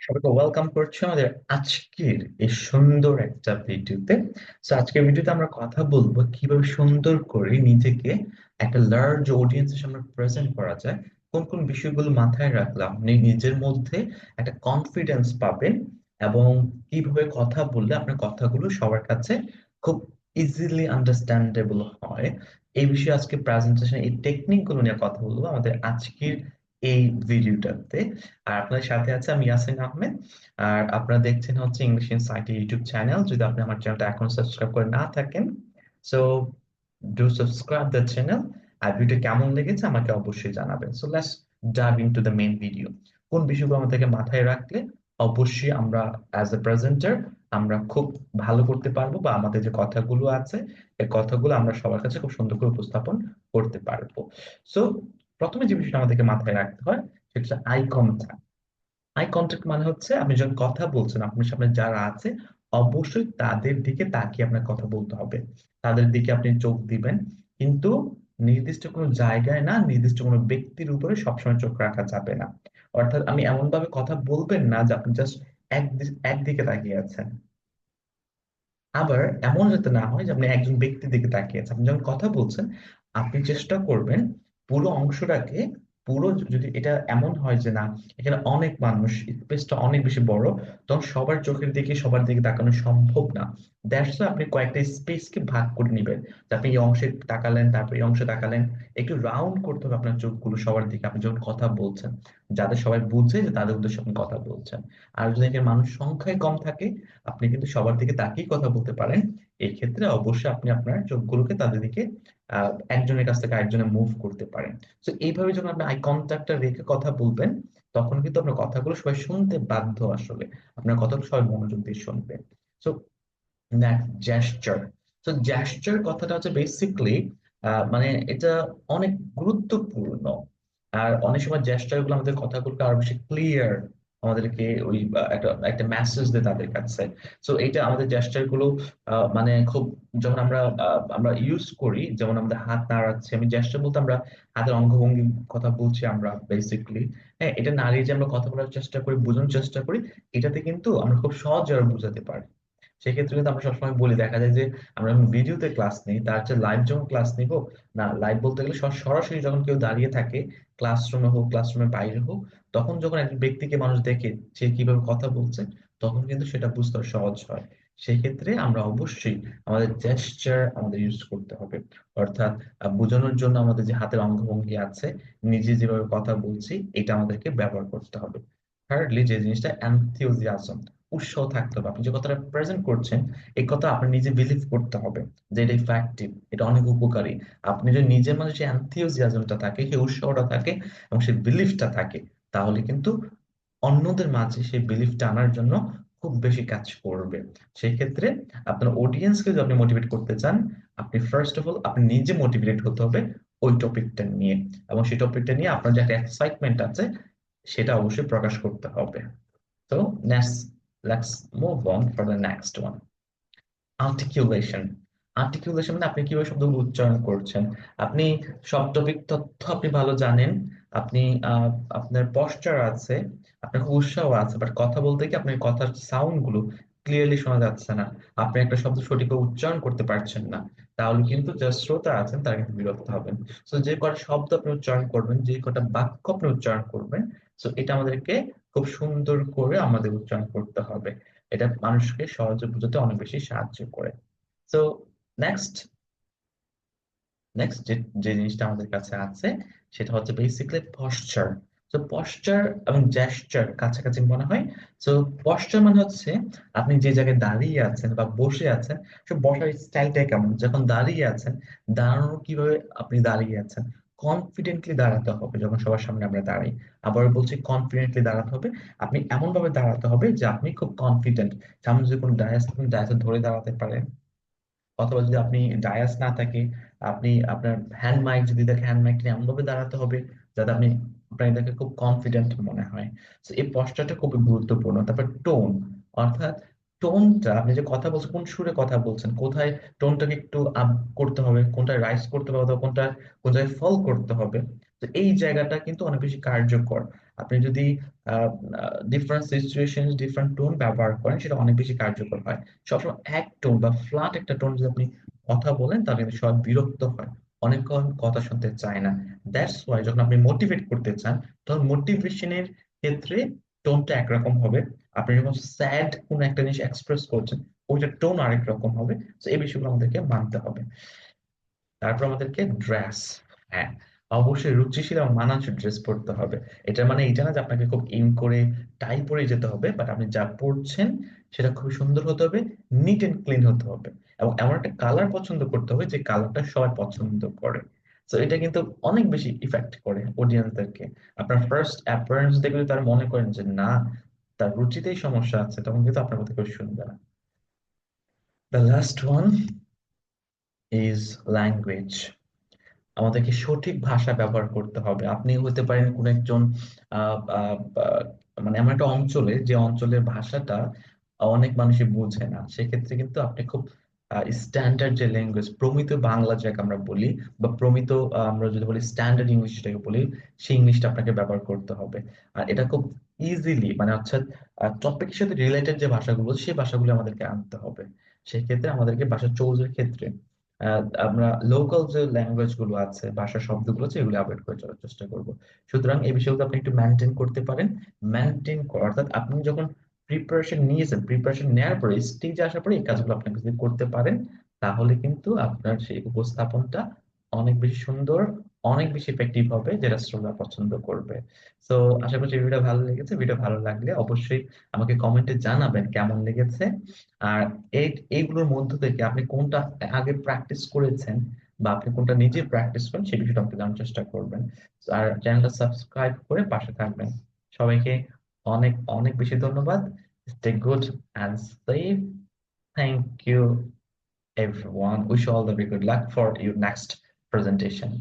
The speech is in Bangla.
সবাইকে ওয়েলকাম করছি আমাদের আজকের এই সুন্দর একটা ভিডিওতে। আজকের ভিডিওতে আমরা কথা বলব কীভাবে সুন্দর করে নিজেকে একটা লার্জ অডিয়েন্সের সামনে প্রেজেন্ট করা যায়, কোন কোন বিষয়গুলো মাথায় নিজের মধ্যে একটা কনফিডেন্স পাবেন এবং কীভাবে কথা বললে আপনার কথাগুলো সবার কাছে খুব ইজিলি আন্ডারস্ট্যান্ডেবল হয়। এই বিষয়ে আজকে প্রেজেন্টেশন এই টেকনিকগুলো নিয়ে কথা বলব। আমাদের আজকের এই ভিডিওটাতে। আর আপনাদের সাথে আছে আমি ইয়াসিন আহমেদ। আর আপনারা দেখছেন হচ্ছে ইংলিশ ইনসাইট ইউটিউব চ্যানেল যদি আপনি আমার চ্যানেলটা এখন সাবস্ক্রাইব করে না থাকেন so do subscribe the channel R video কেমন লেগেছে আমাকে অবশ্যই জানাবেন। So let's dive into the main video কোন বিষয়গুলো আমাদেরকে মাথায় রাখলে অবশ্যই আমরা অ্যাজ এ প্রেজেন্টার আমরা খুব ভালো করতে পারব বা আমাদের যে কথাগুলো আছে এই কথাগুলো আমরা সবার কাছে খুব সুন্দর করে উপস্থাপন করতে পারব। সো প্রথমে যে বিষয়টা আমাদেরকে মাথায় রাখতে হয়, সেটা হচ্ছে আই কন্ট্যাক্ট আই কন্ট্যাক্ট মানে হচ্ছে আপনি যখন কথা বলছেন, আপনার সামনে যারা আছে, অবশ্যই তাদের দিকে তাকিয়ে আপনার কথা বলতে হবে। তাদের দিকে আপনি চোখ দিবেন। কিন্তু নির্দিষ্ট কোনো জায়গায় না, নির্দিষ্ট কোনো ব্যক্তির উপরে সবসময় চোখ রাখা যাবে না। অর্থাৎ আমি এমন ভাবে কথা বলবেন না যে আপনি জাস্ট এক একদিকে তাকিয়ে আছেন। আবার এমন যাতে না হয় যে আপনি একজন ব্যক্তির দিকে তাকিয়ে আছেন। আপনি যখন কথা বলছেন, আপনি চেষ্টা করবেন পুরো অংশটাকে পুরো যদি এটা এমন হয় যে না, এখানে অনেক মানুষ স্পেসটা অনেক বেশি বড়, তখন সবার চোখের দিকে, সবার দিকে তাকানো সম্ভব না। দ্যাটস আপনি কয়েকটা স্পেসকে ভাগ করে নেবেন। আপনি এই অংশে তাকালেন, তারপর এই অংশে তাকালেন, একটু রাউন্ড করতে হবে আপনার চোখগুলো সবার দিকে, আপনি যখন কথা বলছেন যাতে সবাই বুঝে যে তাদের উদ্দেশ্যে আপনি কথা বলছেন। আর যদি এখানে মানুষ সংখ্যায় কম থাকে, আপনি কিন্তু সবার দিকে তাকিয়ে কথা বলতে পারেন, এক্ষেত্রে অবশ্যই আপনি আপনার চোখগুলোকে তাদের দিকে একজনের কাছ থেকে আরেকজনে মুভ করতে পারেন। তো এইভাবে যখন আপনি আই কন্ট্যাক্টটা রেখে কথা বলবেন, তখন কিন্তু আপনার কথাগুলো সবাই শুনতে বাধ্য আসলে। আপনার কথাগুলো সবাই মনোযোগ দিয়ে শুনবে। সো নেক্সট জেস্টার তো জেস্টার কথাটা হচ্ছে বেসিকলি মানে এটা অনেক গুরুত্বপূর্ণ। আর অনেক সময় জেস্টারগুলো আমাদের কথাগুলোকে আরও বেশি ক্লিয়ার আমাদেরকে ওই একটা একটা মেসেজ দেয় তাদের কাছে। সো এইটা আমাদের জেস্টারগুলো মানে খুব যখন আমরা আমরা ইউজ করি, যেমন আমাদের হাত নাড়াচ্ছি, আমি জেস্টার বলতে আমরা হাতের অঙ্গভঙ্গি কথা বলছি আমরা বেসিকলি হ্যাঁ এটা নাড়িয়ে যে আমরা কথা বলার চেষ্টা করি, বোঝানোর চেষ্টা করি, এটাতে কিন্তু আমরা খুব সহজে বুঝাতে পারি। সেক্ষেত্রে কিন্তু আমরা সবসময় বলি, দেখা যায় যে আমরা যখন ভিডিওতে ক্লাস নিই, তার চেয়ে লাইভ যখন ক্লাস নিব, না লাইভ বলতে গেলে সরাসরি যখন কেউ দাঁড়িয়ে থাকে ক্লাসরুমে হোক ক্লাসরুমের বাইরে হোক, তখন যখন একজন ব্যক্তিকে মানুষ দেখে সে কীভাবে কথা বলছে, তখন কিন্তু সেটা বুঝতে সহজ হয়। সেক্ষেত্রে আমরা অবশ্যই আমাদের জেস্টার আমাদের ইউজ করতে হবে। অর্থাৎ বোঝানোর জন্য আমাদের যে হাতের অঙ্গভঙ্গি আছে, নিজে যেভাবে কথা বলছি, এটা আমাদেরকে ব্যবহার করতে হবে। থার্ডলি যে জিনিসটা অ্যান্থিওজিয়াজম উৎসাহ থাকতে হবে। আপনি যে কথাটা প্রেজেন্ট করছেন, এই কথা আপনার নিজে বিলিভ করতে হবে যে এটা ইফেক্টিভ এটা অনেক উপকারী। আপনি যদি নিজের মাঝে যে অ্যান্থিওজিয়াজমটা থাকে, সেই উৎসাহটা থাকে এবং সেই বিলিফটা থাকে, তাহলে কিন্তু অন্যদের মাঝে সেই বিলিফটা আনার জন্য খুব বেশি কাজ করবে। সেই ক্ষেত্রে আপনার অডিয়েন্সকে যদি আপনি মোটিভেট করতে চান, আপনি ফার্স্ট অফ অল আপনি নিজে মোটিভেট হতে হবে ওই টপিকটা নিয়ে এবং সেই টপিকটা নিয়ে আপনার যে একটা এক্সাইটমেন্ট আছে, সেটা অবশ্যই প্রকাশ করতে হবে। তো next let's move on for the next one. Articulation. Articulation মানে আপনি কীভাবে শব্দগুলো উচ্চারণ করছেন? আপনি টপিক তথ্য আপনি ভালো জানেন, আপনি আপনার পশ্চার আছে, আপনার উৎসাহ আছে বাট কথা বলতে কি আপনার কথার সাউন্ডগুলো ক্লিয়ারলি শোনা যাচ্ছে না। আপনি একটা শব্দ সঠিক উচ্চারণ করতে পারছেন না, তাহলে কিন্তু যা শ্রোতা আছেন তারা কিন্তু বিরক্ত হবেন। তো যে কটা শব্দ আপনি উচ্চারণ করবেন, যে কটা বাক্য আপনি উচ্চারণ করবেন তো এটা আমাদেরকে খুব সুন্দর করে আমাদের উচ্চারণ করতে হবে। এটা মানুষকে সহজে বুঝতে অনেক বেশি সাহায্য করে। তো নেক্সট নেক্সট যে যে জিনিসটা আমাদের কাছে আছে, সেটা হচ্ছে বেসিক্যালি পশ্চার তো পশ্চার এবং জেস্টার কাছাকাছি মনে হয়। তো পশ্চার মানে হচ্ছে আপনি যে জায়গায় দাঁড়িয়ে আছেন বা বসে আছেন, সে বসার স্টাইলটা কেমন? যখন দাঁড়িয়ে আছেন দাঁড়ানো কীভাবে আপনি দাঁড়িয়ে আছেন কনফিডেন্টলি দাঁড়াতে হবে যখন সবার সামনে আমরা দাঁড়াই। আবার বলছি কনফিডেন্টলি দাঁড়াতে হবে। আপনি এমন ভাবে দাঁড়াতে হবে যে আপনি খুব কনফিডেন্ট সামনে যদি কোনো ডায়াস থাকেন ডায়াসে ধরে দাঁড়াতে পারেন, অথবা যদি আপনি ডায়াস না থাকে, আপনি আপনার হ্যান্ড মাইক যদি দেখে হ্যান্ড মাইক এমন ভাবে দাঁড়াতে হবে যাতে আপনি আপনার এটাকে খুব কনফিডেন্ট মনে হয়। তো এই পশ্চারটা খুবই গুরুত্বপূর্ণ। তারপর টোন অর্থাৎ টোনটা, আপনি যে কথা বলছেন, কোন সুরে কথা বলছেন? কোথায় টোনটাকে একটু আপ করতে হবে? কোনটা রাইজ করতে হবে? অথবা কোনটা কোন জায়গায় ফল করতে হবে? তো এই জায়গাটা কিন্তু অনেক বেশি কার্যকর। আপনি যদি ডিফারেন্ট সিচুয়েশন ডিফারেন্ট টোন ব্যবহার করেন, সেটা অনেক বেশি কার্যকর হয়। সবসময় এক টোন বা ফ্ল্যাট একটা টোন যদি আপনি কথা বলেন, তাহলে কিন্তু সবাই বিরক্ত হয়। অনেকক্ষণ কথা শুনতে চায় না। দ্যাটস ওয়াই যখন আপনি মোটিভেট করতে চান, তখন মোটিভেশনের ক্ষেত্রে টোনটা একরকম হবে। আপনি যখন স্যাড কোন একটা জিনিস এক্সপ্রেস করছেন, ওইটার টোন আরেক রকম হবে। তো এই বিষয়গুলো আমাদেরকে মানতে হবে। তারপর আমাদেরকে ড্রেস হ্যাঁ। অবশ্যই রুচিশীল এবং মানানসই ড্রেস পরতে হবে। এটা মানে এটা না যে আপনাকে খুব ইন করে টাই পরে যেতে হবে বাট আপনি যা পরছেন, সেটা খুব সুন্দর হতে হবে নিট এন্ড ক্লিন হতে হবে। এবং এমন একটা কালার পছন্দ করতে হবে যে কালারটা সবাই পছন্দ করে। তো এটা কিন্তু অনেক বেশি ইফেক্ট করে অডিয়েন্সদেরকে আপনার ফার্স্ট অ্যাপিয়ারেন্স দেখে যদি তারা মনে করেন যে, না তার রুচিতেই সমস্যা আছে, তখন কিন্তু আপনার কথা কেউ শুনবে না। The last one is language আমাদেরকে সঠিক ভাষা ব্যবহার করতে হবে। আপনি হতে পারেন কোন একজন মানে এমন একটা অঞ্চলে, যে অঞ্চলের ভাষাটা অনেক মানুষই বোঝে না। সেক্ষেত্রে কিন্তু আপনি খুব স্ট্যান্ডার্ড যে ল্যাঙ্গুয়েজ প্রমিত বাংলা যাকে আমরা বলি, বা প্রমিত আমরা যদি বলি স্ট্যান্ডার্ড ইংলিশ যেটাকে বলি, সেই ইংলিশটা আপনাকে ব্যবহার করতে হবে। আর এটা খুব ইজিলি মানে অর্থাৎ টপিকের সাথে রিলেটেড যে ভাষাগুলো সেই ভাষাগুলো আমাদেরকে আনতে হবে। সেক্ষেত্রে আমাদেরকে ভাষা চৌজের ক্ষেত্রে আমরা লোকাল যে ল্যাঙ্গুয়েজগুলো আছে ভাষা শব্দগুলো আছে, এগুলো অ্যাভয়েড করে চলার চেষ্টা করব। সুতরাং এই বিষয়গুলো আপনি একটু মেনটেন করতে পারেন। মেনটেন অর্থাৎ আপনি যখন প্রিপারেশন নিয়েছেন প্রিপারেশন নেওয়ার পরে স্টেজে আসার পরে এই কাজগুলো আপনি যদি করতে পারেন, তাহলে কিন্তু আপনার সেই উপস্থাপনটা অনেক বেশি সুন্দর অনেক বেশি ইফেক্টিভ হবে যেটা শ্রোতা পছন্দ করবে। তো আশা করছি ভিডিও ভালো লেগেছে। ভিডিও ভালো লাগলে অবশ্যই আমাকে কমেন্টে জানাবেন কেমন লেগেছে। আর এই এইগুলোর মধ্য থেকে আপনি কোনটা আগে প্র্যাকটিস করেছেন বা আপনি কোনটা নিজে প্র্যাকটিস করেন সেই বিষয়টা আমাকে জানার চেষ্টা করবেন। আর চ্যানেলটা সাবস্ক্রাইব করে পাশে থাকবেন। সবাইকে অনেক অনেক বেশি ধন্যবাদ। Stay good and safe thank you everyone. Wish you all the very good luck for next presentation.